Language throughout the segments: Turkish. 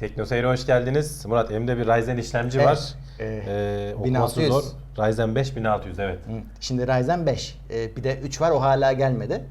TeknoSeyir'e hoş geldiniz. Murat elimde bir Ryzen işlemci Evet, var. e, Ee, okuması 1600. zor. Ryzen 5 1600 evet. Hı. Şimdi Ryzen 5. Ee, bir de 3 var o hala gelmedi.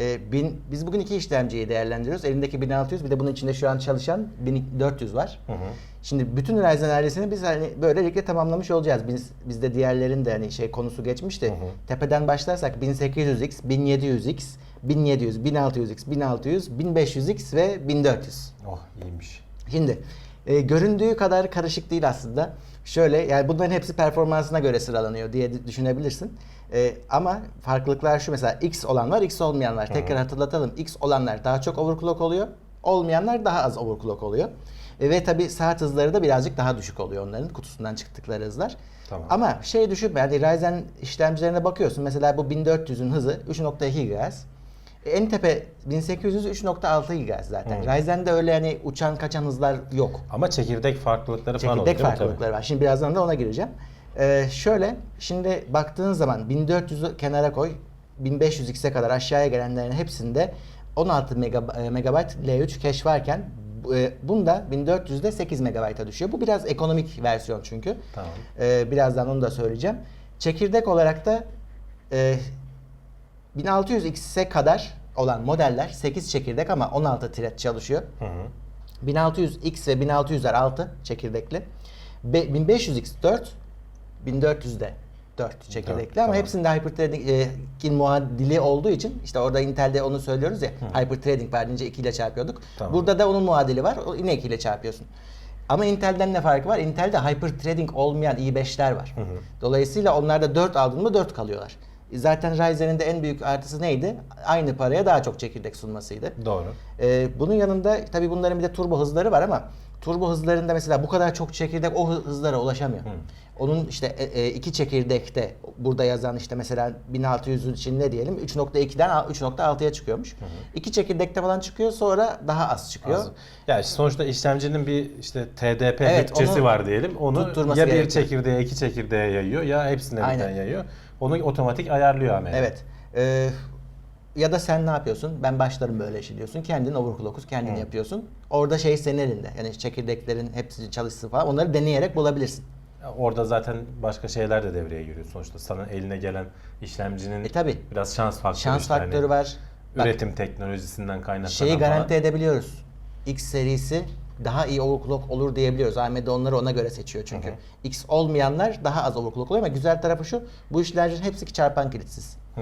Ee, bin, biz bugün iki işlemciyi değerlendiriyoruz. Elimdeki 1600 bir de bunun içinde şu an çalışan 1400 var. Hı hı. Şimdi bütün Ryzen ailesini biz hani böylelikle tamamlamış olacağız. Biz bizde diğerlerin de hani şey konusu geçmişti. Hı hı. Tepeden başlarsak 1800X, 1700X, 1700, 1600X, 1600, 1500X ve 1400. Oh iyiymiş. Şimdi e, göründüğü kadar karışık değil aslında. Şöyle yani bunların hepsi performansına göre sıralanıyor diye düşünebilirsin. E, ama farklılıklar şu mesela X olan var, X olmayan var. Tekrar hatırlatalım. X olanlar daha çok overclock oluyor. Olmayanlar daha az overclock oluyor. E, ve tabi saat hızları da birazcık daha düşük oluyor onların kutusundan çıktıkları hızlar. Tamam. Ama şey düşün yani Ryzen işlemcilerine bakıyorsun. Mesela bu 1400'ün hızı 3.2 GHz. En tepe 1800 3.6 GHz zaten. Hı. Ryzen'de öyle hani uçan kaçan hızlar yok. Ama çekirdek farklılıkları falan oluyor Çekirdek değil mi? farklılıkları var. Şimdi birazdan da ona gireceğim. Ee, şöyle şimdi baktığın zaman 1400'ü kenara koy. 1500x'e kadar aşağıya gelenlerin hepsinde 16 mega- e, megabayt L3 cache varken e, bunda 1400'de 8 megabayta düşüyor. Bu biraz ekonomik versiyon çünkü. Tamam. Ee, birazdan onu da söyleyeceğim. Çekirdek olarak da e, 1600x'e kadar olan modeller 8 çekirdek ama 16 thread çalışıyor. Hı hı. 1600X ve 1600'ler 6 çekirdekli. Be- 1500X 4, 1400'de 4 çekirdekli Dört, ama tamam. hepsinde hyperthreading muadili olduğu için işte orada Intel'de onu söylüyoruz ya hyperthreading var deyince 2 ile çarpıyorduk. Tamam. Burada da onun muadili var. O yine 2 ile çarpıyorsun. Ama Intel'den ne farkı var? Intel'de hyperthreading olmayan i5'ler var. Dolayısıyla onlarda 4 aldın mı 4 kalıyorlar. Zaten Ryzen'in de en büyük artısı neydi? Aynı paraya daha çok çekirdek sunmasıydı. Doğru. Ee, bunun yanında tabii bunların bir de turbo hızları var ama turbo hızlarında mesela bu kadar çok çekirdek o hı- hızlara ulaşamıyor. Onun işte e, e, iki çekirdekte burada yazan işte mesela 1600'ün için ne diyelim 3.2'den a- 3.6'ya çıkıyormuş. İki çekirdekte falan çıkıyor sonra daha az çıkıyor. Az- Ya işte sonuçta işlemcinin bir işte TDP Evet, bütçesi var diyelim. Onu ya bir gerekiyor. çekirdeğe iki çekirdeğe yayıyor ya hepsine birden yayıyor. Onu otomatik ayarlıyor AMD. Evet. Ee, ya da sen ne yapıyorsun? Ben başlarım böyle işi diyorsun. Kendin overclock'u kendin yapıyorsun. Orada şey senin elinde. Yani çekirdeklerin hepsi çalışsın falan. Onları deneyerek bulabilirsin. Orada zaten başka şeyler de devreye giriyor. Sonuçta sana eline gelen işlemcinin E tabi. biraz şans faktörü. Şans işte hani faktörü var. Bak, Üretim teknolojisinden kaynaklanan şeyi garanti falan. edebiliyoruz. X serisi daha iyi overclock olur diyebiliyoruz. AMD onları ona göre seçiyor çünkü. Hı hı. X olmayanlar daha az overclock oluyor ama güzel tarafı şu. Bu işlemcilerin hepsi ki çarpan kilitsiz. Hı.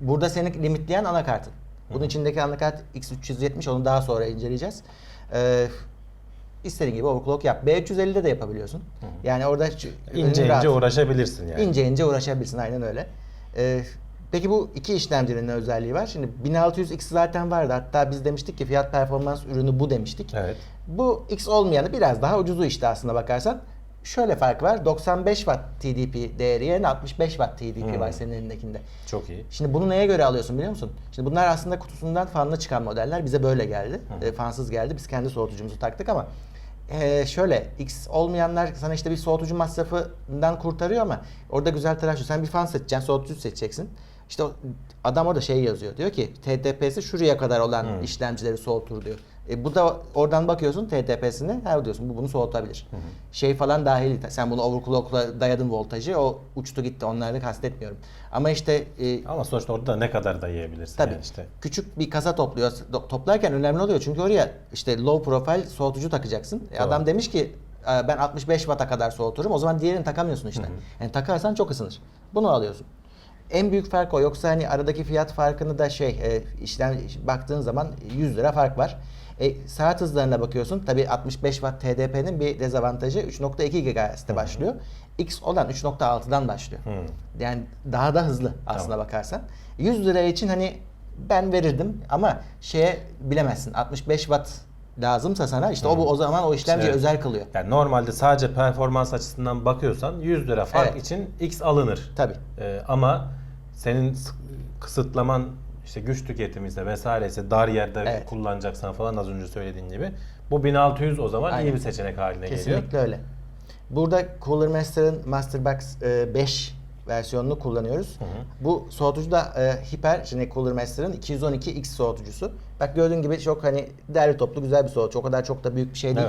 Burada seni limitleyen anakartın. Bunun içindeki anakart X370 onu daha sonra inceleyeceğiz. Ee, istediğin gibi overclock yap. B350'de de yapabiliyorsun. Yani orada İnce önün rahat. ince uğraşabilirsin yani. İnce ince uğraşabilirsin aynen öyle. Ee, peki bu iki işlemcinin ne özelliği var? Şimdi 1600X zaten vardı. Hatta biz demiştik ki fiyat performans ürünü bu demiştik. Evet. Bu X olmayanı biraz daha ucuzu işte aslında bakarsan. Şöyle fark var. 95 Watt TDP değeri yerine 65 Watt TDP Hmm. var senin elindekinde. Çok iyi. Şimdi bunu neye göre alıyorsun biliyor musun? Şimdi bunlar aslında kutusundan fanlı çıkan modeller. Bize böyle geldi. E, fansız geldi. Biz kendi soğutucumuzu taktık ama e, şöyle X olmayanlar sana işte bir soğutucu masrafından kurtarıyor ama orada güzel taraf şu. Sen bir fan seçeceksin, soğutucu seçeceksin. İşte adam orada şey yazıyor. Diyor ki TDP'si şuraya kadar olan Hı. işlemcileri soğutur diyor. E, bu da oradan bakıyorsun TDP'sine ha diyorsun bu bunu soğutabilir. Şey falan dahil. Sen bunu overclock'la dayadın voltajı o uçtu gitti. Onları kastetmiyorum. Ama işte e, Ama sonuçta orada ne kadar dayayabilirsin Tabii. yani işte. Küçük bir kasa topluyor. Toplarken önemli oluyor. Çünkü oraya işte low profile soğutucu takacaksın. E. Adam demiş ki "E, ben 65 watt'a kadar soğuturum. O zaman diğerini takamıyorsun işte. Yani takarsan çok ısınır. Bunu alıyorsun. En büyük fark o. Yoksa hani aradaki fiyat farkını da şey e, işlem baktığın zaman 100 lira fark var. E, saat hızlarına bakıyorsun. Tabii 65 watt TDP'nin bir dezavantajı 3.2 GHz'de başlıyor. X olan 3.6'dan başlıyor. Hı. Yani daha da hızlı aslına bakarsan. 100 lira için hani ben verirdim ama şeye bilemezsin. 65 watt lazımsa sana işte o bu o zaman o işlemci Evet. özel kılıyor. Yani normalde sadece performans açısından bakıyorsan 100 lira fark Evet. için X alınır. Tabii. Ee, ama senin kısıtlaman işte güç tüketimiyse vesaireyse dar yerde Evet. kullanacaksan falan az önce söylediğin gibi bu 1600 o zaman iyi Aynen. bir seçenek haline geliyor. Kesinlikle öyle. Burada Cooler Master'ın Masterbox e, 5 versiyonunu kullanıyoruz. Bu soğutucu da e, hiper, şimdi Cooler Master'ın 212X soğutucusu. Bak gördüğün gibi çok hani derli toplu güzel bir soğutucu. O kadar çok da büyük bir şey değil.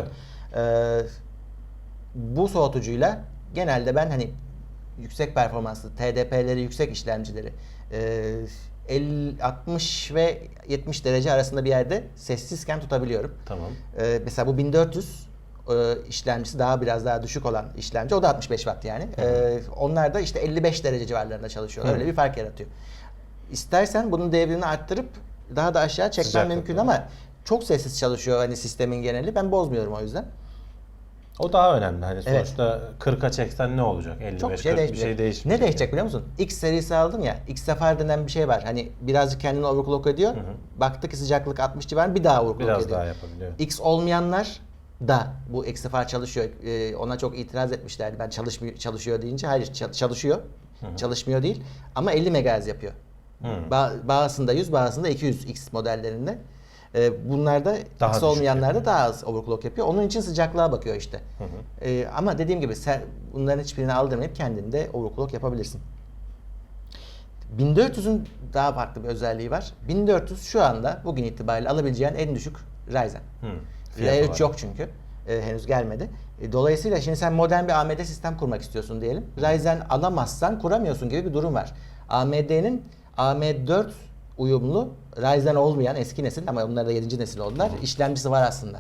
Ee, bu soğutucuyla genelde ben hani yüksek performanslı TDP'leri yüksek işlemcileri e, 50, 60 ve 70 derece arasında bir yerde sessizken tutabiliyorum. Tamam. Ee, mesela bu 1400 e, işlemcisi daha biraz daha düşük olan işlemci. O da 65 watt yani. Ee, onlar da işte 55 derece civarlarında çalışıyor. Hı. Öyle bir fark yaratıyor. İstersen bunun devrini arttırıp daha da aşağı çekmen Sıcaklık mümkün ama çok sessiz çalışıyor hani sistemin geneli. Ben bozmuyorum o yüzden. O daha önemli. Hani Evet. sonuçta 40'a çeksen ne olacak? 55 Çok bir şey 40 bir değişmeyecek. şey değişmeyecek. Ne değişecek biliyor musun? X serisi aldım ya. X Sapphire denen bir şey var. Hani birazcık kendini overclock ediyor. Baktı ki sıcaklık 60 civarında bir daha overclock Biraz ediyor. daha yapabiliyor. X olmayanlar da bu X Sapphire çalışıyor. Ee, ona çok itiraz etmişlerdi. Ben çalışmıyor çalışıyor deyince hayır ça- çalışıyor. Çalışmıyor değil ama 50 MHz yapıyor. Hı. Ba- bazısında 100, bazısında 200 X modellerinde. Ee, bunlarda Daha X olmayanlarda daha az overclock yapıyor. Onun için sıcaklığa bakıyor işte. Ee, ama dediğim gibi sen bunların hiçbirini aldırmayıp kendin de overclock yapabilirsin. 1400'ün daha farklı bir özelliği var. 1400 şu anda bugün itibariyle alabileceğin en düşük Ryzen. Hı. R3 olarak. yok çünkü. Ee, henüz gelmedi. E, dolayısıyla şimdi sen modern bir AMD sistem kurmak istiyorsun diyelim. Ryzen alamazsan kuramıyorsun gibi bir durum var. AMD'nin AM4 uyumlu Ryzen olmayan eski nesil ama onlar da 7. nesil oldular. işlemcisi var aslında.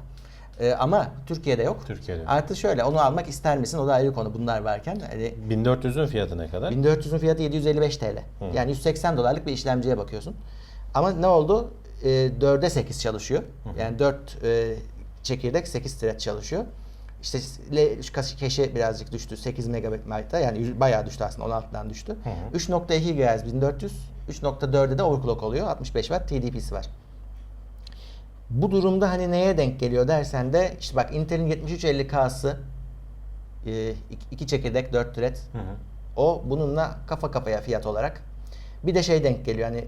Ee, ama Türkiye'de yok. Türkiye'de. Artı şöyle onu almak ister misin? O da ayrı konu bunlar varken. Hani 1400'ün fiyatı ne kadar? 1400'ün fiyatı 755 TL. Yani 180 dolarlık bir işlemciye bakıyorsun. Ama ne oldu? E, 4'e 8 çalışıyor. Yani 4 e, çekirdek 8 thread çalışıyor. İşte cache'e birazcık düştü. 8 megabayt'a yani bayağı düştü aslında 16'dan düştü. 3.2 GHz 1400, 3.4'e de overclock oluyor. 65 watt TDP'si var. Bu durumda hani neye denk geliyor dersen de işte bak Intel'in 7350K'sı e, iki- çekirdek 4 thread Hı hı. o bununla kafa kafaya fiyat olarak. Bir de şey denk geliyor hani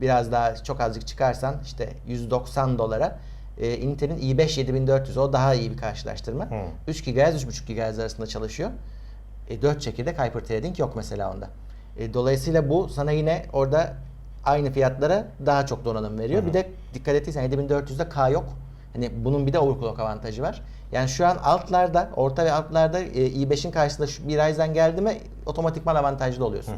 biraz daha çok azıcık çıkarsan işte 190 dolara e, Intel'in i5 7400 o daha iyi bir karşılaştırma. Hı. 3 GHz 3.5 GHz arasında çalışıyor. E, 4 çekirdek hyperthreading yok mesela onda. E, dolayısıyla bu sana yine orada aynı fiyatlara daha çok donanım veriyor. Bir de dikkat ettiysen 7400'de K yok. Hani bunun bir de overclock avantajı var. Yani şu an altlarda, orta ve altlarda e, i5'in karşısında şu bir Ryzen geldi mi otomatikman avantajlı oluyorsun.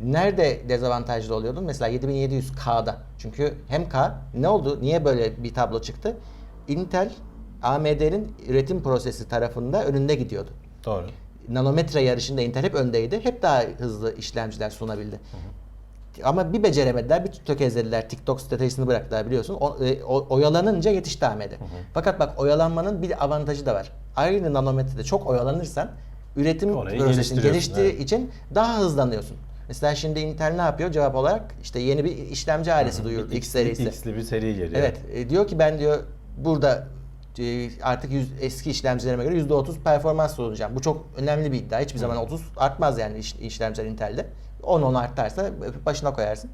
Nerede dezavantajlı oluyordun? Mesela 7700K'da. Çünkü hem K ne oldu? Niye böyle bir tablo çıktı? Intel AMD'nin üretim prosesi tarafında önünde gidiyordu. Doğru. Nanometre yarışında Intel hep öndeydi. Hep daha hızlı işlemciler sunabildi. Ama bir beceremediler, bir tökezlediler. TikTok stratejisini bıraktılar biliyorsun. O, e, o- oyalanınca yetişti AMD. Fakat bak oyalanmanın bir avantajı da var. Aynı nanometrede çok oyalanırsan üretim Orayı prosesin geliştiriyorsun, geliştiği evet. için daha hızlanıyorsun. Mesela şimdi Intel ne yapıyor? Cevap olarak işte yeni bir işlemci ailesi duyurdu. X serisi. X'li bir seri geliyor. Evet. e, diyor ki ben diyor burada artık yüz, eski işlemcilerime göre %30 performans sunacağım. Bu çok önemli bir iddia. Hiçbir zaman 30 artmaz yani iş, işlemciler Intel'de. 10-10 artarsa başına koyarsın.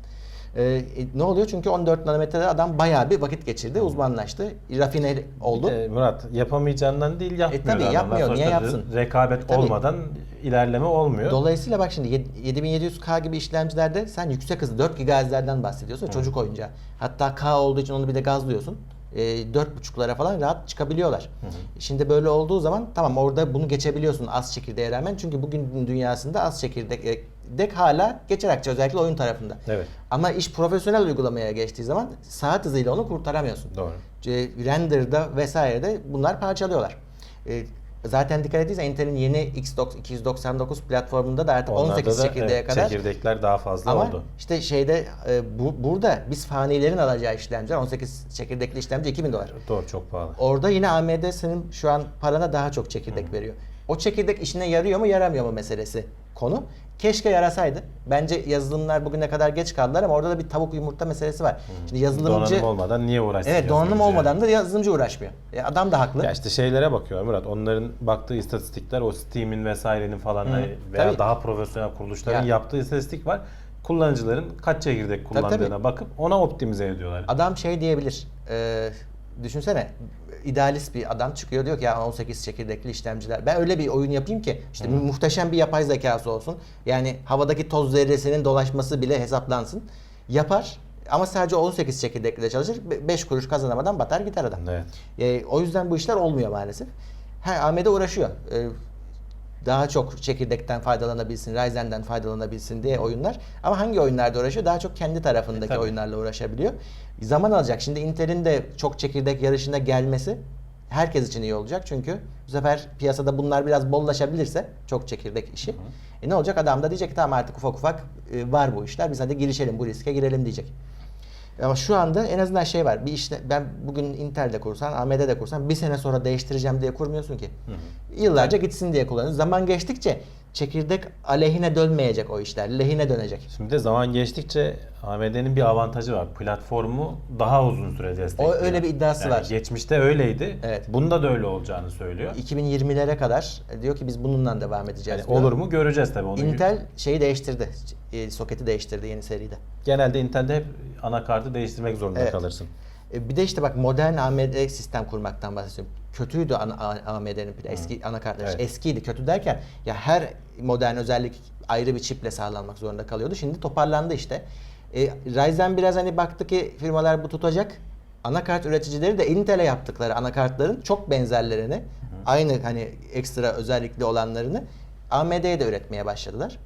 E, e, ne oluyor? Çünkü 14 nanometrede adam bayağı bir vakit geçirdi, uzmanlaştı, rafine oldu. E, Murat yapamayacağından değil yapmıyor. tabii adamlar. yapmıyor, niye yapsın? Rekabet Tabii. olmadan ilerleme olmuyor. Dolayısıyla bak şimdi yed- 7700K gibi işlemcilerde sen yüksek hızlı 4 GHz'lerden bahsediyorsun. Çocuk oyuncağı. Hatta K olduğu için onu bir de gazlıyorsun. E, 4.5'lara falan rahat çıkabiliyorlar. Şimdi böyle olduğu zaman tamam orada bunu geçebiliyorsun az çekirdeğe rağmen. Çünkü bugün dünyasında az çekirdek e, dek hala geçer akçe özellikle oyun tarafında. Evet. Ama iş profesyonel uygulamaya geçtiği zaman saat hızıyla onu kurtaramıyorsun. Doğru. E, render'da vesairede bunlar parçalıyorlar. E, zaten dikkat ettiysen Intel'in yeni X299 platformunda da artık Onlarda 18 da, çekirdeğe evet, kadar. çekirdekler daha fazla Ama oldu. işte şeyde e, bu, burada biz fanilerin alacağı işlemciler 18 çekirdekli işlemci 2000 dolar. Doğru çok pahalı. Orada yine AMD senin şu an parana daha çok çekirdek veriyor. O çekirdek işine yarıyor mu yaramıyor mu meselesi konu. Keşke yarasaydı. Bence yazılımlar bugüne kadar geç kaldılar ama orada da bir tavuk yumurta meselesi var. Şimdi yazılımcı Donanım olmadan niye uğraşsın? Evet donanım olmadan da yazılımcı uğraşmıyor. E, adam da haklı. Ya işte şeylere bakıyor Murat. Onların baktığı istatistikler o Steam'in vesairenin falan hani veya tabii. daha profesyonel kuruluşların Ya. yaptığı istatistik var. Kullanıcıların kaç çekirdek Tabii, tabii. kullandığına bakıp ona optimize ediyorlar. Adam şey diyebilir. E, düşünsene idealist bir adam çıkıyor diyor ki ya 18 çekirdekli işlemciler. Ben öyle bir oyun yapayım ki işte muhteşem bir yapay zekası olsun. Yani havadaki toz zerresinin dolaşması bile hesaplansın. Yapar. Ama sadece 18 çekirdekli de çalışır. 5 kuruş kazanamadan batar gider adam. Evet. E, o yüzden bu işler olmuyor maalesef. Ha, AMD uğraşıyor. E, daha çok çekirdekten faydalanabilsin, Ryzen'den faydalanabilsin diye oyunlar. Ama hangi oyunlarda uğraşıyor? Daha çok kendi tarafındaki E, tabii. oyunlarla uğraşabiliyor. Zaman alacak. Şimdi Intel'in de çok çekirdek yarışına gelmesi herkes için iyi olacak. Çünkü bu sefer piyasada bunlar biraz bollaşabilirse çok çekirdek işi. E ne olacak? Adam da diyecek ki tamam artık ufak ufak e, var bu işler. Biz hadi girişelim bu riske girelim diyecek. Ama şu anda en azından şey var. Bir işte ben bugün Intel'de kursan, AMD'de kursan bir sene sonra değiştireceğim diye kurmuyorsun ki. Yıllarca gitsin diye kullanıyorsun. Zaman geçtikçe çekirdek aleyhine dönmeyecek o işler. Lehine dönecek. Şimdi de zaman geçtikçe AMD'nin bir avantajı var. Platformu daha uzun süre destekliyor. O öyle bir iddiası Yani var. Geçmişte öyleydi. Evet. Bunda da öyle olacağını söylüyor. 2020'lere kadar diyor ki biz bununla devam edeceğiz. Yani olur mu göreceğiz tabii onu. Intel şeyi değiştirdi. E, Soketi değiştirdi yeni seride. Genelde Intel'de hep anakartı değiştirmek zorunda Evet. kalırsın. E, Bir de işte bak modern AMD sistem kurmaktan bahsediyorum. Kötüydü AMD'nin eski anakartlar. Evet. Eskiydi. Kötü derken ya her modern özellik ayrı bir çiple sağlanmak zorunda kalıyordu. Şimdi toparlandı işte. E, Ryzen biraz hani baktı ki firmalar bu tutacak. Anakart üreticileri de Intel'e yaptıkları anakartların çok benzerlerini, aynı hani ekstra özellikli olanlarını AMD'ye de üretmeye başladılar.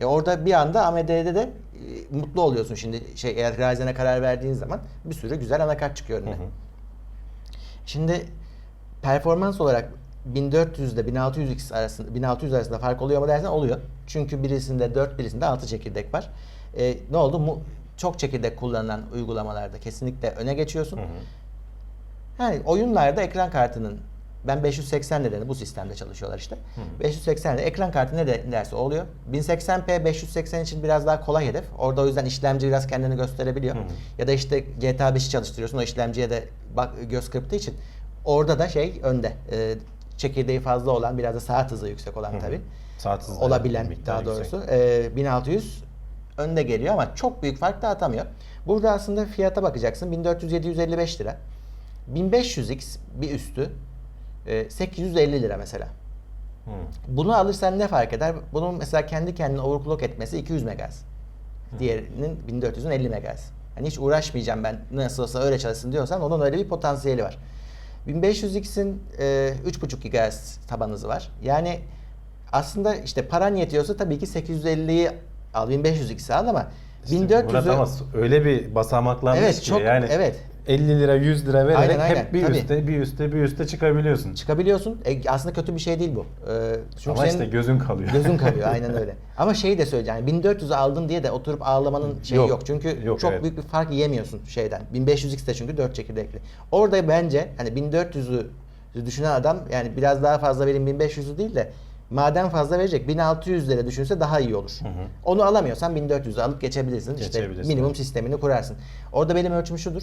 E orada bir anda AMD'de de e, mutlu oluyorsun şimdi şey eğer Ryzen'e karar verdiğin zaman bir sürü güzel anakart çıkıyor önüne. Şimdi performans olarak 1400 ile 1600X arasında 1600 arasında fark oluyor mu dersen oluyor. Çünkü birisinde 4 birisinde 6 çekirdek var. E, ne oldu? Mu, çok çekirdek kullanılan uygulamalarda kesinlikle öne geçiyorsun. Yani oyunlarda ekran kartının ben 580 nedeni bu sistemde çalışıyorlar işte. 580 de ekran kartı ne de- derse oluyor. 1080p 580 için biraz daha kolay hedef. Orada o yüzden işlemci biraz kendini gösterebiliyor. Ya da işte GTA 5'i çalıştırıyorsun o işlemciye de bak göz kırptığı için orada da şey önde. Ee, çekirdeği fazla olan biraz da saat hızı yüksek olan tabii. Saat hızları olabilen daha yüksek. doğrusu. Ee, 1600 önde geliyor ama çok büyük fark da atamıyor. Burada aslında fiyata bakacaksın. 1400-755 lira. 1500X bir üstü e, 850 lira mesela. Hı. Bunu alırsan ne fark eder? Bunun mesela kendi kendine overclock etmesi 200 MHz. Diğerinin 1400'ün 50 MHz. Yani hiç uğraşmayacağım ben nasıl olsa öyle çalışsın diyorsan onun öyle bir potansiyeli var. 1500X'in e, 3.5 GHz taban hızı var. Yani aslında işte paran yetiyorsa tabii ki 850'yi al 1500X'i al ama İşte 1400'ü Murat ama öyle bir basamaklanmış Evet, ki çok- yani evet. 50 lira 100 lira vererek Aynen, aynen, hep bir tabii. üste bir üste bir üste çıkabiliyorsun. çıkabiliyorsun. E, aslında kötü bir şey değil bu. E, çünkü Ama senin- işte gözün kalıyor. Gözün kalıyor aynen öyle. Ama şeyi de söyleyeceğim. Yani 1400'ü aldın diye de oturup ağlamanın şeyi yok. Yok, Çünkü yok, çok evet. büyük bir fark yiyemiyorsun şeyden. 1500X de çünkü 4 çekirdekli. Orada bence hani 1400'ü düşünen adam yani biraz daha fazla verin 1500'ü değil de madem fazla verecek 1600 lira düşünse daha iyi olur. Onu alamıyorsan 1400'ü alıp geçebilirsin. İşte Geçebilirsin, minimum evet. sistemini kurarsın. Orada benim ölçüm şudur.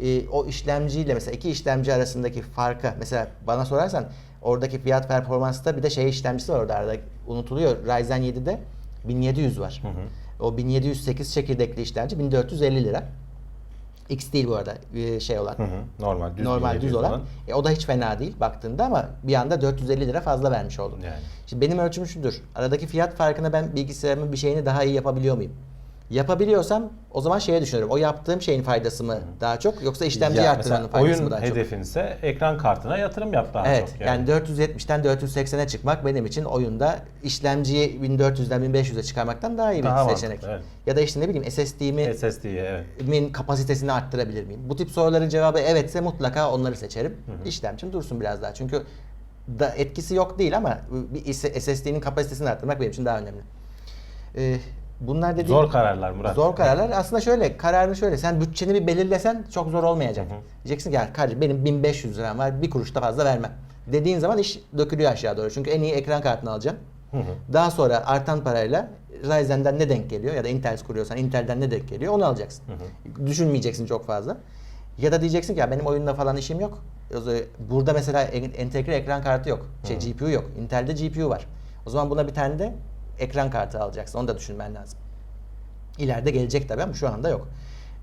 Ee, o işlemciyle mesela iki işlemci arasındaki farka mesela bana sorarsan oradaki fiyat performansta bir de şey işlemcisi var orada arada unutuluyor. Ryzen 7'de 1700 var. O 1708 çekirdekli işlemci 1450 lira. X değil bu arada ee, şey olan. Hı hı. Normal düz normal düz 1700 olan. E, o da hiç fena değil baktığında ama bir anda 450 lira fazla vermiş oldum. Yani. Şimdi benim ölçüm şudur. Aradaki fiyat farkına ben bilgisayarımın bir şeyini daha iyi yapabiliyor muyum? Yapabiliyorsam o zaman şeye düşünüyorum. O yaptığım şeyin faydası mı daha çok yoksa işlemciyi Ya arttıranın mesela faydası oyun mı daha çok? hedefinse ekran kartına yatırım yap daha Evet çok. yani 470'ten 480'e çıkmak benim için oyunda işlemciyi 1400'den 1500'e çıkarmaktan daha iyi bir Daha seçenek. mantıklı, evet. Ya da işte ne bileyim SSD'mi SSD'ye evet. min kapasitesini arttırabilir miyim? Bu tip soruların cevabı evetse mutlaka onları seçerim. İşlemcim dursun biraz daha. Çünkü da etkisi yok değil ama bir SSD'nin kapasitesini arttırmak benim için daha önemli. Ee, bunlar dediğim Zor kararlar Murat. Zor kararlar. Aslında şöyle, kararını şöyle. Sen bütçeni bir belirlesen çok zor olmayacak. Diyeceksin ki ya kardeşim benim 1500 liram var, bir kuruş da fazla vermem. Dediğin zaman iş dökülüyor aşağı doğru. Çünkü en iyi ekran kartını alacağım. Daha sonra artan parayla Ryzen'den ne denk geliyor ya da Intel kuruyorsan Intel'den ne denk geliyor onu alacaksın. Düşünmeyeceksin çok fazla. Ya da diyeceksin ki ya benim oyunla falan işim yok. Burada mesela en- entegre ekran kartı yok. Şey, GPU yok. Intel'de GPU var. O zaman buna bir tane de ekran kartı alacaksın. Onu da düşünmen lazım. İleride gelecek tabii ama şu anda yok.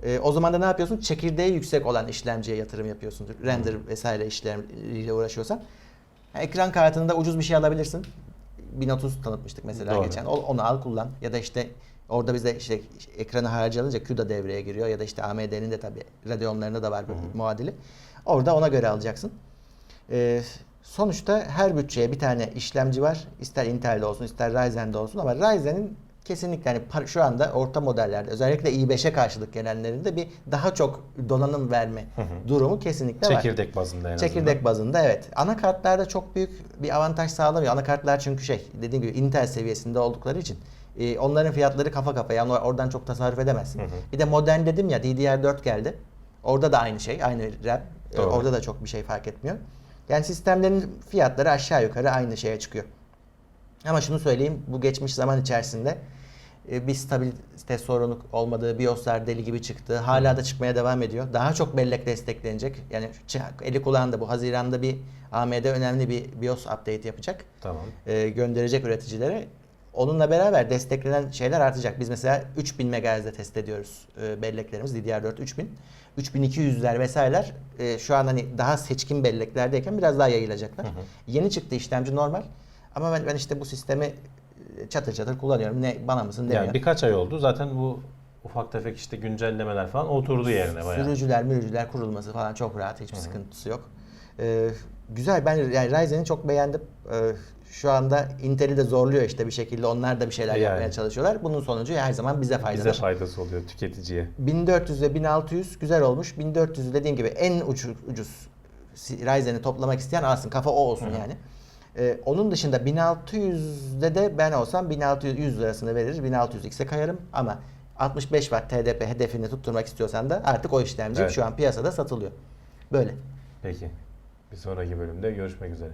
Ee, o zaman da ne yapıyorsun? Çekirdeği yüksek olan işlemciye yatırım yapıyorsun. Render vesaire işlemleriyle uğraşıyorsan. Ha, Ekran kartında ucuz bir şey alabilirsin. 1030 tanıtmıştık mesela Doğru. geçen. Onu al kullan. Ya da işte orada bize işte ekranı harcayınca CUDA devreye giriyor. Ya da işte AMD'nin de tabii Radeon'larında da var bu muadili. Orada ona göre alacaksın. Ee, sonuçta her bütçeye bir tane işlemci var. İster Intel'de olsun ister Ryzen'de olsun ama Ryzen'in kesinlikle hani şu anda orta modellerde özellikle i5'e karşılık gelenlerinde bir daha çok donanım verme durumu kesinlikle var. Çekirdek bazında en azından. Çekirdek bazında evet. Anakartlarda çok büyük bir avantaj sağlamıyor. Anakartlar çünkü şey dediğim gibi Intel seviyesinde oldukları için e, onların fiyatları kafa kafaya. Yani oradan çok tasarruf edemezsin. Bir de modern dedim ya DDR4 geldi. Orada da aynı şey, aynı RAM. E, Doğru. orada da çok bir şey fark etmiyor. Yani sistemlerin fiyatları aşağı yukarı aynı şeye çıkıyor. Ama şunu söyleyeyim, bu geçmiş zaman içerisinde e, bir stabilite sorunu olmadığı, BIOS'lar deli gibi çıktı. Hala da çıkmaya devam ediyor. Daha çok bellek desteklenecek. Yani eli kulağında bu. Haziran'da bir AMD önemli bir BIOS update yapacak. Tamam. E, gönderecek üreticilere. Onunla beraber desteklenen şeyler artacak. Biz mesela 3000 MHz'de test ediyoruz e, belleklerimiz. DDR4 3000. 3200'ler vesaireler e, şu an hani daha seçkin belleklerdeyken biraz daha yayılacaklar. Yeni çıktı işlemci normal. Ama ben, ben işte bu sistemi e, çatır çatır kullanıyorum. Ne bana mısın demiyor. Yani birkaç ay oldu. Zaten bu ufak tefek işte güncellemeler falan oturdu yerine bayağı. Sürücüler, mürücüler kurulması falan çok rahat. Hiçbir sıkıntısı yok. Ee, güzel. Ben yani Ryzen'i çok beğendim. Ee, şu anda Intel'i de zorluyor işte bir şekilde. Onlar da bir şeyler Yani. yapmaya çalışıyorlar. Bunun sonucu her zaman bize faydalı. Bize faydası oluyor tüketiciye. 1400 ve 1600 güzel olmuş. 1400 dediğim gibi en ucuz, ucuz Ryzen'i toplamak isteyen alsın. Kafa o olsun yani. Ee, onun dışında 1600'de de ben olsam 1600 100 lirasını verir 1600X'e kayarım ama 65 Watt TDP hedefini tutturmak istiyorsan da artık o işlemci Evet. şu an piyasada satılıyor. Böyle. Peki. Bir sonraki bölümde görüşmek üzere.